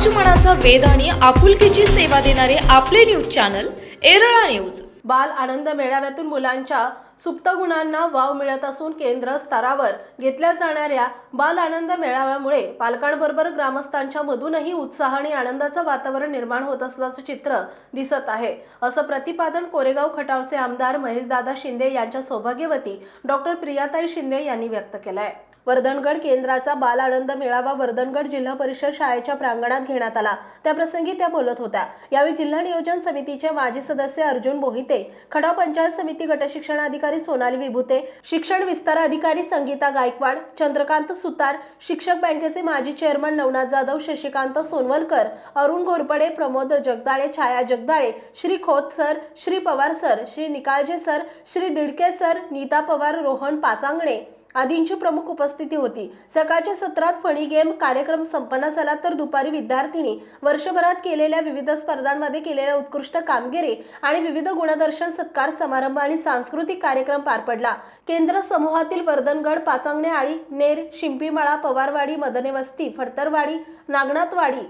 समाजमनाचा वेद आणि आपुलकीची सेवा देणारे आपले न्यूज चॅनल एरळा न्यूज. बाल आनंद मेळाव्यातून मुलांच्या सुप्त गुणांना वाव मिळत असून केंद्र स्तरावर घेतल्या जाणाऱ्या बाल आनंद मेळाव्यामुळे पालकांबरोबर ग्रामस्थांच्या मधूनही उत्साह आणि आनंदाचं वातावरण निर्माण होत असल्याचं चित्र दिसत आहे. असं प्रतिपादन कोरेगाव खटावचे आमदार महेशदादा शिंदे यांच्या सौभाग्यवती डॉक्टर प्रियाताई शिंदे यांनी व्यक्त केलं आहे वर्धनगड केंद्राचा बाल आनंद मेळावा वर्धनगड जिल्हा परिषद शाळेच्या प्रांगणात घेण्यात आला. त्याप्रसंगी त्या बोलत होत्या. यावेळी जिल्हा नियोजन समितीचे माजी सदस्य अर्जुन मोहिते खडा पंचायत समिती गटशिक्षणाधिकारी सोनाली विभूते शिक्षण विस्तार अधिकारी संगीता गायकवाड चंद्रकांत सुतार शिक्षक बँकेचे माजी chairman Navnath Jadhav Shashikant Sonawalkar Arun Ghorpade Pramod Jagdale Chhaya Jagdale Shri Khot sir Shri Pawar sir Shri Nikalje sir Shri Didke sir Nita Pawar Rohan Pachangane आदींची प्रमुख उपस्थिती होती. सकाळच्या सत्रात फणी गेम कार्यक्रम संपन्न झाला तर दुपारी विद्यार्थिनी वर्षभरात केलेल्या विविध स्पर्धांमध्ये केलेल्या उत्कृष्ट कामगिरी आणि विविध गुणदर्शन सत्कार समारंभ आणि सांस्कृतिक कार्यक्रम पार पडला. केंद्र समूहातील वर्धनगड पाचांगणे आळी नेर शिंपीमाळा पवारवाडी मदनेवस्ती फडतरवाडी नागनाथवाडी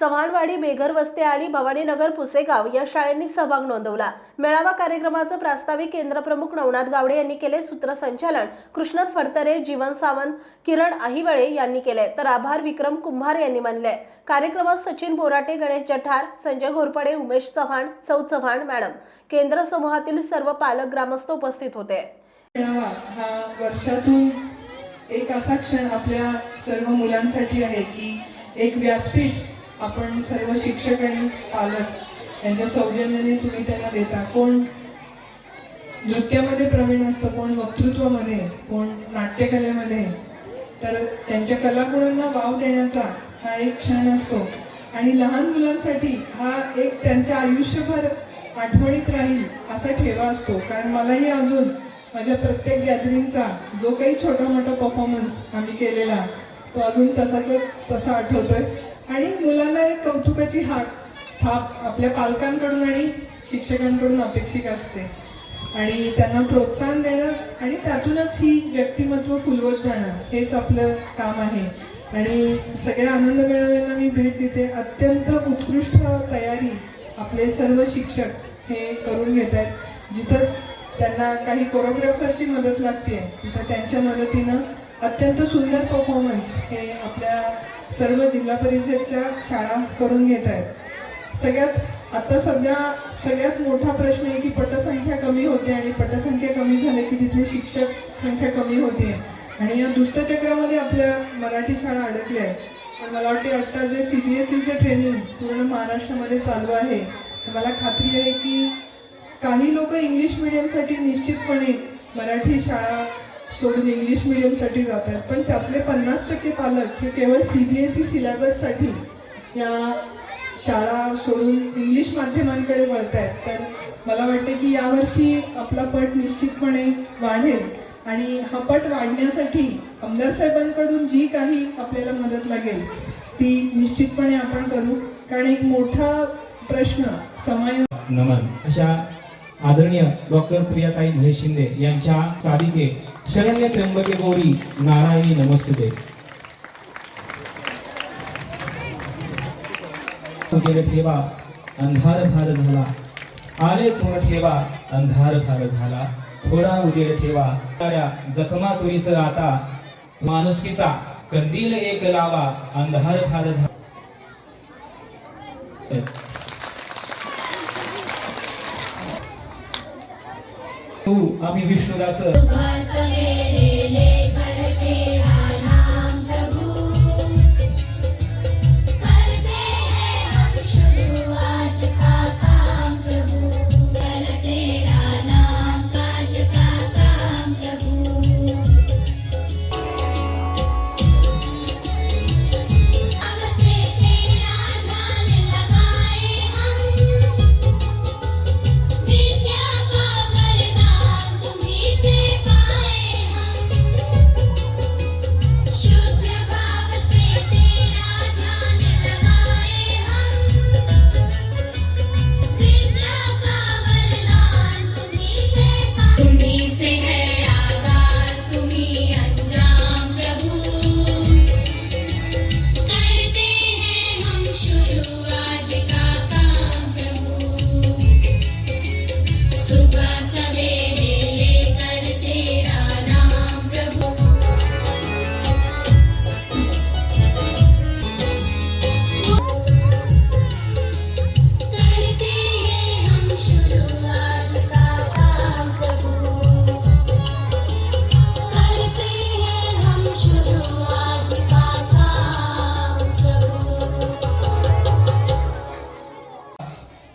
चव्हाणवाडी बेघर वस्ते आणि भवानीनगर पुसेगाव या शाळांनी सहभाग नोंदवला. मेळावा कार्यक्रमाचं प्रास्ताविक केंद्रप्रमुख नवनाथ गावडे यांनी केले सूत्रसंचालन. कृष्णत फडतरे जीवन सावंत किरण अहिवळे यांनी केले. तर आभार विक्रम कुंभार यांनी मानले. कार्यक्रमात सचिन बोराटे गणेश जठार संजय घोरपडे उमेश चव्हाण सौ चव्हाण मॅडम. केंद्र समूहातील सर्व पालक ग्रामस्थ उपस्थित होते. हा वर्षातून एक असा क्षण आपल्या सर्व मुलांसाठी आहे की एक व्यासपीठ आपण सर्व शिक्षक आणि पालक यांच्या सौजन्याने तुम्ही त्यांना देता. कोण नृत्यामध्ये प्रवीण असतं कोण वक्तृत्वामध्ये कोण नाट्यकलेमध्ये तर त्यांच्या कलागुणांना वाव देण्याचा हा एक क्षण असतो. आणि लहान मुलांसाठी हा एक त्यांच्या आयुष्यभर आठवणीत राहील असा ठेवा असतो. कारण मलाही अजून माझ्या प्रत्येक गॅदरिंगचा जो काही छोटा मोठा परफॉर्मन्स आम्ही केलेला तो अजून तसाच तसा आठवतोय. आणि मुलांना एक कौतुकाची हाक थाप आपल्या पालकांकडून आणि शिक्षकांकडून अपेक्षित असते. आणि त्यांना प्रोत्साहन देणं आणि त्यातूनच ही व्यक्तिमत्व फुलवत जाणं हेच आपलं काम आहे. आणि सगळ्या आनंद मेळाव्यांना मी भेट देते. अत्यंत उत्कृष्ट तयारी आपले सर्व शिक्षक हे करून घेत आहेत. जिथं त्यांना काही कोरिओग्राफरची मदत लागते तिथं त्यांच्या मदतीनं अत्यंत सुंदर परफॉर्मन्स हे आपल्या सर्व जिल्हा परिषदच्या शाळा करून घेत आहेत. सगळ्यात आता सध्या सगळ्यात मोठा प्रश्न आहे की पटसंख्या कमी होते आणि पटसंख्या कमी झाली की तिथली शिक्षक संख्या कमी होते. आणि या दुष्टचक्रामध्ये आपल्या मराठी शाळा अडकल्या आहेत. पण मला वाटते आत्ता जे सी बी एस ईचं ट्रेनिंग पूर्ण महाराष्ट्रामध्ये चालू आहे तर मला खात्री आहे की काही लोक इंग्लिश मिडियमसाठी निश्चितपणे मराठी शाळा सोडून इंग्लिश मिडियमसाठी आहेत. पण त्यातले पन्नास टक्के पालक हे केवळ सी बी एस ई सिलेबससाठी या शाळा सोडून इंग्लिश माध्यमांकडे वळत आहेत. तर मला वाटते की यावर्षी आपला पट निश्चितपणे वाढेल. आणि हा पट वाढण्यासाठी आमदार साहेबांकडून जी काही आपल्याला मदत लागेल ती निश्चितपणे आपण करू. कारण एक मोठा प्रश्न समाय नमन. अशा आदरणीय डॉक्टर प्रियाताई महेश शिंदे यांच्या साधिके शरण्य त्र्यंबके गौरी नारायणी नमस्ते ठेवा अंधार भार झाला. आले चोर ठेवा अंधार भार झाला. थोडा उजेड ठेवा. जखमा चोरीचं राहता माणुसकीचा कंदील एक लावा अंधार भार झाला. तू आम्ही विष्णुदास.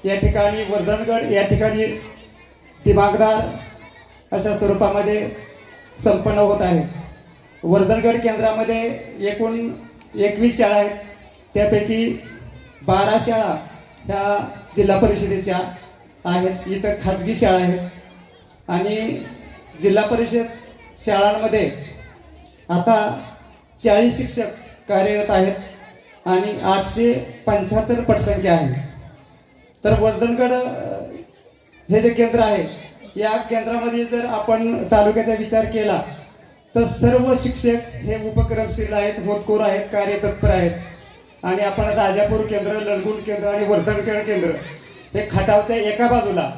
या ठिकाणी वर्धनगड या ठिकाणी दिमागदार अशा स्वरूपामध्ये संपन्न होत आहे. वर्धनगड केंद्रामध्ये एकूण एकवीस शाळा आहेत. त्यापैकी बारा शाळा ह्या जिल्हा परिषदेच्या आहेत. इथं खाजगी शाळा आहेत. आणि जिल्हा परिषद शाळांमध्ये आता चाळीस शिक्षक कार्यरत आहेत आणि आठशे पंच्याहत्तर पटसंख्या आहे तर वर्धनगड हे जे केंद्र आहे या केंद्रामध्ये जर आपण तालुक्याचा विचार केला तर सर्व शिक्षक हे उपक्रमशील आहेत होतकोर आहेत कार्यतत्पर आहेत. आणि आपण राजापूर केंद्र ललगुण केंद्र आणि वर्धनकरण केंद्र हे खटावच्या एका बाजूला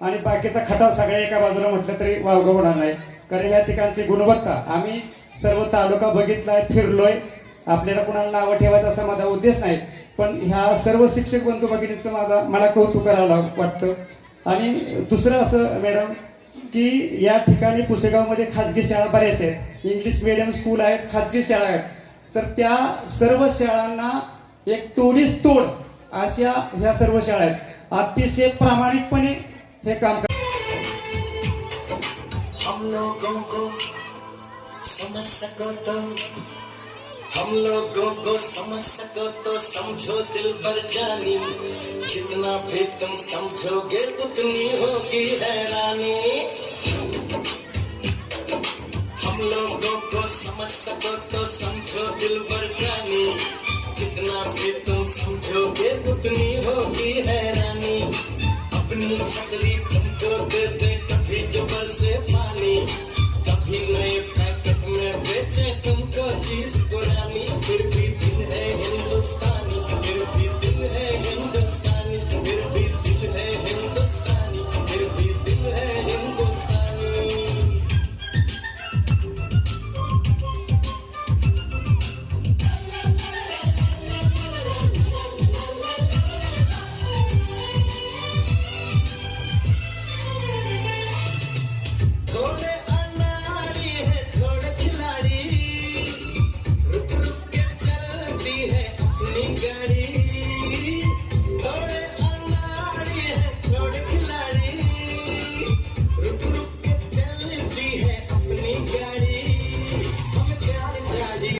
आणि बाकीचा खटाव सगळ्या एका बाजूला म्हटलं तरी वावगं होणार नाही. कारण ह्या ठिकाणची गुणवत्ता आम्ही सर्व तालुका बघितलाय फिरलोय. आपल्याला कुणाला नावं ठेवायचा असा माझा उद्देश नाही. पण ह्या सर्व शिक्षक बंधू भगिनीचं माझा मला कौतुक करायला वाटतं. आणि दुसरं असं मॅडम की या ठिकाणी पुसेगावमध्ये खाजगी शाळा बऱ्याच आहेत. इंग्लिश मिडियम स्कूल आहेत खाजगी शाळा आहेत. तर त्या सर्व शाळांना एक तोडीस तोड अशा ह्या सर्व शाळा आहेत. अतिशय प्रामाणिकपणे हे काम हम लोगों को समझ हम लोगों को समझ सको तो समझो दिल भर जानी। जितना भी तुम समझोगे उतनी होगी हैरानी। हम लोगों को समझ सको तो समझो दिल भर जानी। जितना भी तुम समझोगे उतनी होगी हैरानी। अपनी छतरी तुमको दे दे कभी जबर से पानी। कभी नए पैकेट में बेचे तुमको चीज़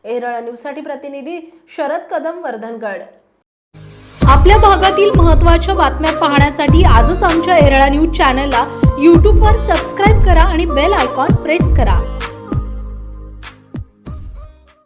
एरळा न्यूजसाठी प्रतिनिधी शरद कदम वर्धनगड. आपल्या भागातील महत्त्वाच्या बातम्या पाहण्यासाठी आजच आमच्या एरळा न्यूज चॅनलला यूट्यूबवर सबस्क्राईब करा आणि बेल आयकॉन प्रेस करा.